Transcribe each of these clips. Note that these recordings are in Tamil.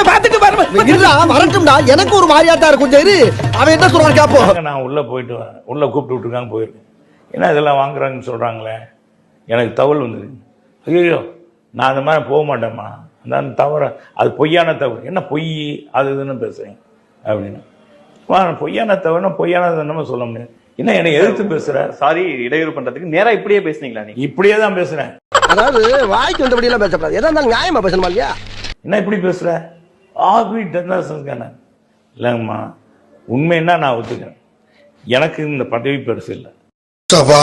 அவன் பாத்துட்டு பாரு இல்ல வரட்டும்டா. எனக்கு ஒரு மாதிரியா தான் இருக்கும். சரி அவன் என்ன சொல்றான் கேப்போம் நான் உள்ளே போயிட்டு வரேன் உள்ளே கூப்பிட்டு விட்டுருக்காங்க போயிருக்கேன் என்ன இதெல்லாம் வாங்குறாங்கன்னு சொல்கிறாங்களே எனக்கு தகவல் வந்துருக்கு ஐயோ நான் அந்த மாதிரி போக மாட்டேம்மா. அந்த தவற அது பொய்யான தவறு. என்ன பொய் அது இதுன்னு பேசுகிறேன் அப்படின்னு. வா, பொய்யான தவறுனா பொய்யானது என்னமோ சொல்ல முடியாது. என்ன என்னை எதிர்த்து பேசுகிற சாரி இடையூறு பண்றதுக்கு. நேரா இப்படியே பேசுனீங்களா நீங்க? இப்படியே தான் பேசுகிறேன் அதாவது வாய்க்கு வந்தபடி எல்லாம் பேசக்கூடாது. எதா இருந்தாலும் நியாயமா பேசணுமா இல்லையா? என்ன இப்படி பேசுகிற ஆபி டென்னாசன்ஸ்கான இல்லைங்கம்மா உண்மைன்னா நான் ஒத்துக்கிறேன். எனக்கு இந்த பதவி பெருசு இல்லை. சபா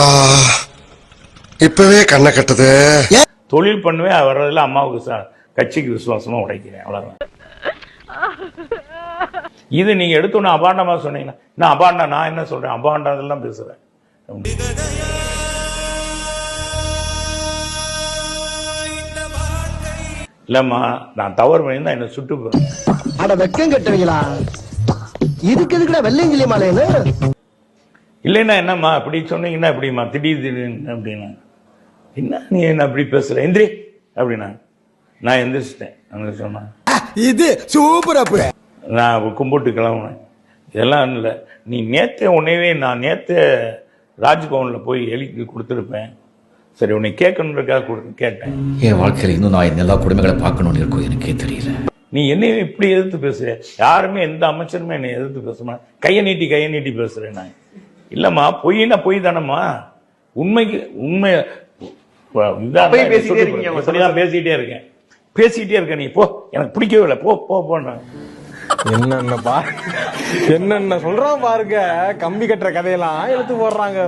இப்பவே கண்ணை கட்டுது. தொழில் பண்ணுவேன் வர்றதில் அம்மாவுக்கு கட்சிக்கு விசுவாசமாக உடைக்கிறேன் அவ்வளோதான் இது நீங்க எடுத்தோன்னு அபாண்டமா சொன்னீங்கன்னா நான் அபாண்டா நான் என்ன சொல்றேன்? அபாண்டதெல்லாம் பேசுறேன். இல்லம்மா நான் தவறு பண்ணியிருந்தா என்ன சுட்டு போறேன் அட வெக்கம் கட்டுவீங்களா? இதுக்கு எதுக்குடா வெள்ளையங்கிலி மாலைன்னு இல்லைன்னா என்னம்மா அப்படி சொன்னீங்கன்னா எப்படிம்மா? திடீர் திடீர்னு அப்படின்னா. என்ன நீ என்ன அப்படி பேசுற? எந்திரி அப்படின்னா. நான் எந்திரிச்சிட்டேன் அவங்க சொன்னான் இது சூப்பர் அப்பு. நான் கும்பிட்டு கிளம்புனேன் இதெல்லாம் இல்லை. நீ நேத்தே உன்னையவே நான் நேத்தே ராஜ்பவனில் போய் எழுதி கொடுத்துருப்பேன். சரி உன்னை கேட்கணுன்றக்காக கொடு கேட்டேன். என் வாழ்க்கையில் இன்னும் நான் எல்லா கொடுமைகளை பார்க்கணும்னு இருக்கும் எனக்கே தெரியல. நீ என்னையும் இப்படி எதிர்த்து பேசுற? யாருமே எந்த அமைச்சருமே என்னை எதிர்த்து பேசுமா கையை நீட்டி கையை நீட்டி பேசுறேன் நான். இல்லம்மா பொய்னா பொய் தானம்மா? உண்மைக்கு உண்மை இப்படிதான் பேசிட்டே இருக்கேன். பேசிட்டே இருக்க நீ போ. எனக்கு பிடிக்கவே இல்லை. போ போ போன்றாங்க என்னென்ன பா என்னென்ன சொல்றான் பாருங்க. கம்பி கட்டுற கதையெல்லாம் எடுத்து போடுறாங்க.